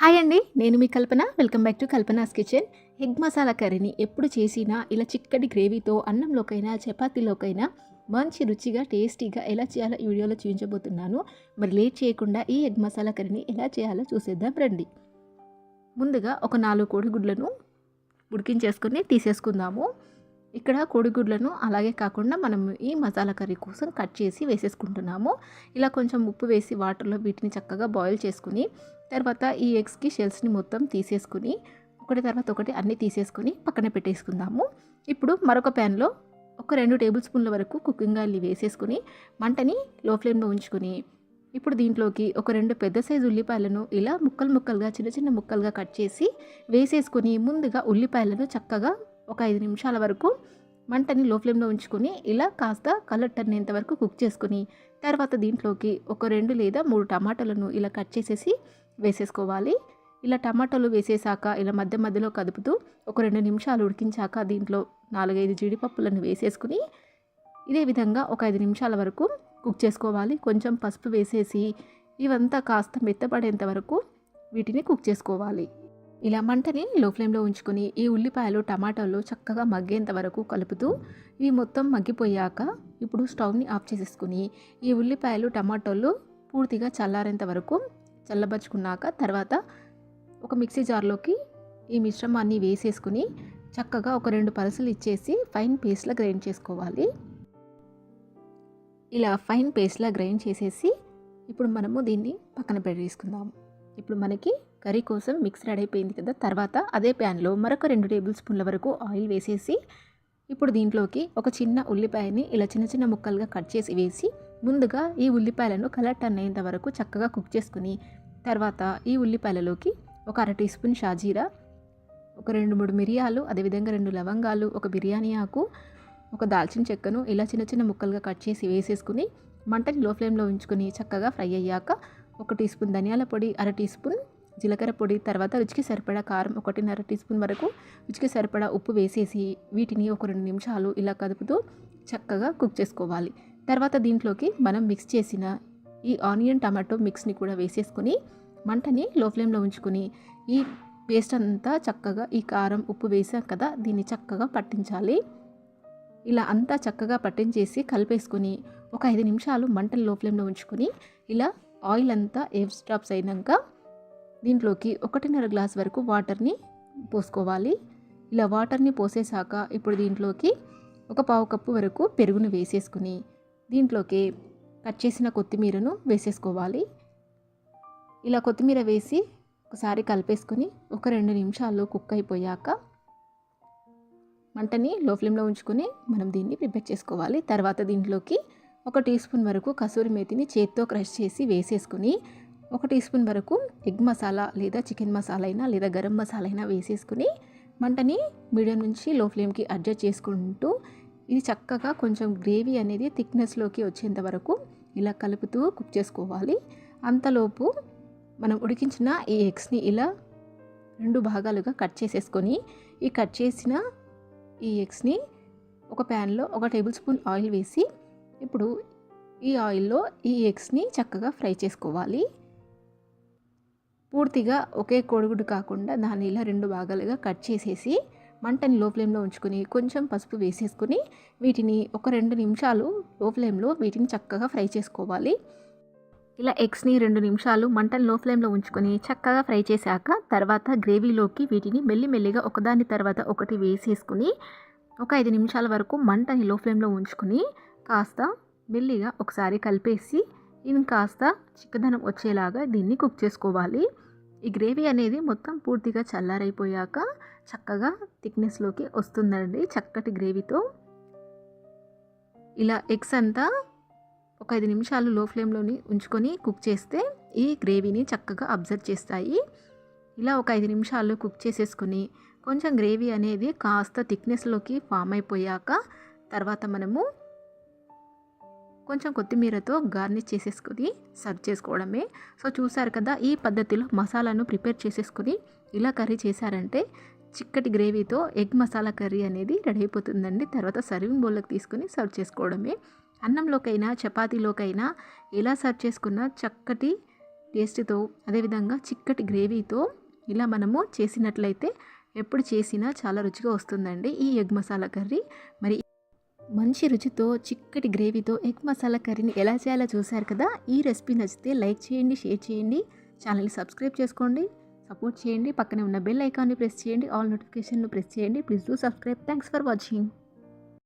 Hi అండి నేను మీ Kalpana. Welcome back to Kalpana's kitchen. Egg masala కర్రీని ఎప్పుడు చేసినా ఇలా చిక్కటి గ్రేవీతో అన్నంలోకైనా చపాతీలోకైనా మంచి రుచిగా టేస్టీగా ఎలా చేయాలో ఈ వీడియోలో చూపించబోతున్నాను. మరి లేట్ చేయకుండా ఈ ఎగ్ మసాలా కర్రీని ఎలా చేయాలో చూసేద్దాం రండి. ముందుగా ఒక నాలుగు కోడిగుడ్లను ఉడికించేసుకొని తీసేసుకుందాము. ఇక్కడ కోడిగుడ్లను అలాగే కాకుండా మనం ఈ మసాలా కర్రీ కోసం కట్ చేసి వేసేసుకుంటున్నాము. ఇలా కొంచెం ఉప్పు వేసి వాటర్లో వీటిని చక్కగా బాయిల్ చేసుకుని తర్వాత ఈ ఎగ్స్కి షెల్స్ని మొత్తం తీసేసుకుని ఒకటి తర్వాత ఒకటి అన్నీ తీసేసుకుని పక్కన పెట్టేసుకుందాము. ఇప్పుడు మరొక ప్యాన్లో ఒక రెండు టేబుల్ స్పూన్ల వరకు కుకింగ్ ఆయిల్ వేసేసుకుని మంటని లో ఫ్లేమ్లో ఉంచుకొని ఇప్పుడు దీంట్లోకి ఒక రెండు పెద్ద సైజు ఉల్లిపాయలను ఇలా ముక్కలు ముక్కలుగా చిన్న చిన్న ముక్కలుగా కట్ చేసి వేసేసుకొని ముందుగా ఉల్లిపాయలను చక్కగా ఒక ఐదు నిమిషాల వరకు మంటని లో ఫ్లేమ్లో ఉంచుకొని ఇలా కాస్త కలర్ టర్నేంత వరకు కుక్ చేసుకొని తర్వాత దీంట్లోకి ఒక రెండు లేదా మూడు టమాటాలను ఇలా కట్ చేసేసి వేసేసుకోవాలి. ఇలా టమాటాలు వేసేసాక ఇలా మధ్య మధ్యలో కదుపుతూ ఒక రెండు నిమిషాలు ఉడికించాక దీంట్లో నాలుగైదు జీడిపప్పులను వేసేసుకుని ఇదే విధంగా ఒక ఐదు నిమిషాల వరకు కుక్ చేసుకోవాలి. కొంచెం పసుపు వేసేసి ఇవంతా కాస్త మెత్తపడేంత వరకు వీటిని కుక్ చేసుకోవాలి. ఇలా మంటని లో ఫ్లేమ్లో ఉంచుకొని ఈ ఉల్లిపాయలు టమాటాలు చక్కగా మగ్గేంత వరకు కలుపుతూ ఇవి మొత్తం మగ్గిపోయాక ఇప్పుడు స్టవ్ని ఆఫ్ చేసేసుకుని ఈ ఉల్లిపాయలు టమాటాలు పూర్తిగా చల్లారేంత వరకు చల్లబరుచుకున్నాక తర్వాత ఒక మిక్సీ జార్లోకి ఈ మిశ్రమాన్ని వేసేసుకుని చక్కగా ఒక రెండు పలసలు ఇచ్చేసి ఫైన్ పేస్ట్లా గ్రైండ్ చేసుకోవాలి. ఇలా ఫైన్ పేస్ట్లా గ్రైండ్ చేసేసి ఇప్పుడు మనము దీన్ని పక్కన పెట్టేసుకుందాం. ఇప్పుడు మనకి కర్రీ కోసం మిక్స్ రెడీ అయిపోయింది కదా తర్వాత అదే ప్యాన్లో మరొక రెండు టేబుల్ స్పూన్ల వరకు ఆయిల్ వేసేసి ఇప్పుడు దీంట్లోకి ఒక చిన్న ఉల్లిపాయని ఇలా చిన్న చిన్న ముక్కలుగా కట్ చేసి వేసి ముందుగా ఈ ఉల్లిపాయలను కలర్ టర్న్ అయ్యేంత వరకు చక్కగా కుక్ చేసుకుని తర్వాత ఈ ఉల్లిపాయలలోకి ఒక అర టీ స్పూన్ షాజీరా ఒక రెండు మూడు మిరియాలు అదేవిధంగా రెండు లవంగాలు ఒక బిర్యానీ ఆకు ఒక దాల్చిన చెక్కను ఇలా చిన్న చిన్న ముక్కలుగా కట్ చేసి వేసేసుకుని మంటని లో ఫ్లేమ్లో ఉంచుకొని చక్కగా ఫ్రై అయ్యాక ఒక టీ స్పూన్ ధనియాల పొడి అర టీ స్పూన్ జీలకర్ర పొడి తర్వాత రుచికి సరిపడా కారం ఒకటిన్నర టీ స్పూన్ వరకు రుచికి సరిపడా ఉప్పు వేసేసి వీటిని ఒక రెండు నిమిషాలు ఇలా కదుపుతూ చక్కగా కుక్ చేసుకోవాలి. తర్వాత దీంట్లోకి మనం మిక్స్ చేసిన ఈ ఆనియన్ టమాటో మిక్స్ని కూడా వేసేసుకొని మంటని లో ఫ్లేమ్లో ఉంచుకొని ఈ పేస్ట్ అంతా చక్కగా ఈ కారం ఉప్పు వేసాం కదా దీన్ని చక్కగా పట్టించాలి. ఇలా అంతా చక్కగా పట్టించేసి కలిపేసుకొని ఒక ఐదు నిమిషాలు మంటని లో ఫ్లేమ్లో ఉంచుకొని ఇలా ఆయిల్ అంతా ఎయిర్ స్టాప్స్ అయినాక దీంట్లోకి ఒకటిన్నర గ్లాస్ వరకు వాటర్ని పోసుకోవాలి. ఇలా వాటర్ని పోసేసాక ఇప్పుడు దీంట్లోకి ఒక పావు కప్పు వరకు పెరుగును వేసేసుకుని దీంట్లోకి కట్ చేసిన కొత్తిమీరను వేసేసుకోవాలి. ఇలా కొత్తిమీర వేసి ఒకసారి కలిపేసుకొని ఒక రెండు నిమిషాల్లో కుక్ అయిపోయాక మంటని లో ఫ్లేమ్లో ఉంచుకొని మనం దీన్ని ప్రిపేర్ చేసుకోవాలి. తర్వాత దీంట్లోకి ఒక టీ స్పూన్ వరకు కసూరి మేతిని చేత్తో క్రష్ చేసి వేసేసుకుని ఒక టీ స్పూన్ వరకు ఎగ్ మసాలా లేదా చికెన్ మసాలా అయినా లేదా గరం మసాలా అయినా వేసేసుకుని మంటని మీడియం నుంచి లో ఫ్లేమ్కి అడ్జస్ట్ చేసుకుంటూ ఇది చక్కగా కొంచెం గ్రేవీ అనేది థిక్నెస్లోకి వచ్చేంత వరకు ఇలా కలుపుతూ కుక్ చేసుకోవాలి. అంతలోపు మనం ఉడికించిన ఈ ఎగ్స్ని ఇలా రెండు భాగాలుగా కట్ చేసేసుకొని ఈ కట్ చేసిన ఈ ఎగ్స్ని ఒక ప్యాన్లో ఒక టేబుల్ స్పూన్ ఆయిల్ వేసి ఇప్పుడు ఈ ఆయిల్లో ఈ ఎగ్స్ని చక్కగా ఫ్రై చేసుకోవాలి. పూర్తిగా ఒకే కోడిగుడ్డు కాకుండా దాన్ని ఇలా రెండు భాగాలుగా కట్ చేసేసి మంటని లో ఫ్లేమ్లో ఉంచుకొని కొంచెం పసుపు వేసేసుకుని వీటిని ఒక రెండు నిమిషాలు లో ఫ్లేమ్లో వీటిని చక్కగా ఫ్రై చేసుకోవాలి. ఇలా ఎగ్స్ని రెండు నిమిషాలు మంటని లో ఫ్లేమ్లో ఉంచుకొని చక్కగా ఫ్రై చేశాక తర్వాత గ్రేవీలోకి వీటిని మెల్లిమెల్లిగా ఒకదాని తర్వాత ఒకటి వేసేసుకుని ఒక ఐదు నిమిషాల వరకు మంటని లో ఫ్లేమ్లో ఉంచుకొని కాస్త మెల్లిగా ఒకసారి కలిపేసి ఇంకాస్త చిక్కదనం వచ్చేలాగా దీన్ని కుక్ చేసుకోవాలి. ఈ గ్రేవీ అనేది మొత్తం పూర్తిగా చల్లారైపోయాక చక్కగా థిక్నెస్లోకి వస్తుందండి చక్కటి గ్రేవీతో. ఇలా ఎగ్స్ అంతా ఒక ఐదు నిమిషాలు లో ఫ్లేమ్లోని ఉంచుకొని కుక్ చేస్తే ఈ గ్రేవీని చక్కగా అబ్జర్వ్ చేస్తాయి. ఇలా ఒక ఐదు నిమిషాలు కుక్ చేసేసుకుని కొంచెం గ్రేవీ అనేది కాస్త థిక్నెస్లోకి ఫామ్ అయిపోయాక తర్వాత మనము కొంచెం కొత్తిమీరతో గార్నిష్ చేసేసుకుని సర్వ్ చేసుకోవడమే. సో చూసారు కదా ఈ పద్ధతిలో మసాలాను ప్రిపేర్ చేసేసుకుని ఇలా కర్రీ చేశారంటే చిక్కటి గ్రేవీతో ఎగ్ మసాలా కర్రీ అనేది రెడీ అయిపోతుందండి. తర్వాత సర్వింగ్ బౌల్లోకి తీసుకుని సర్వ్ చేసుకోవడమే. అన్నంలోకైనా చపాతీలోకైనా ఎలా సర్వ్ చేసుకున్నా చక్కటి టేస్ట్తో అదేవిధంగా చిక్కటి గ్రేవీతో ఇలా మనము చేసినట్లయితే ఎప్పుడు చేసినా చాలా రుచిగా వస్తుందండి ఈ ఎగ్ మసాలా కర్రీ. మరి మంచి రుచితో చిక్కటి గ్రేవీతో ఎగ్ మసాలా కర్రీని ఎలా చేయాలో చూశారు కదా? ఈ రెసిపీ నచ్చితే లైక్ చేయండి షేర్ చేయండి. ఛానల్ని సబ్స్క్రైబ్ చేసుకోండి సపోర్ట్ చేయండి. పక్కనే ఉన్న బెల్ ఐకాన్ని ప్రెస్ చేయండి ఆల్ నోటిఫికేషన్లు ప్రెస్ చేయండి. Please do subscribe. Thanks for watching.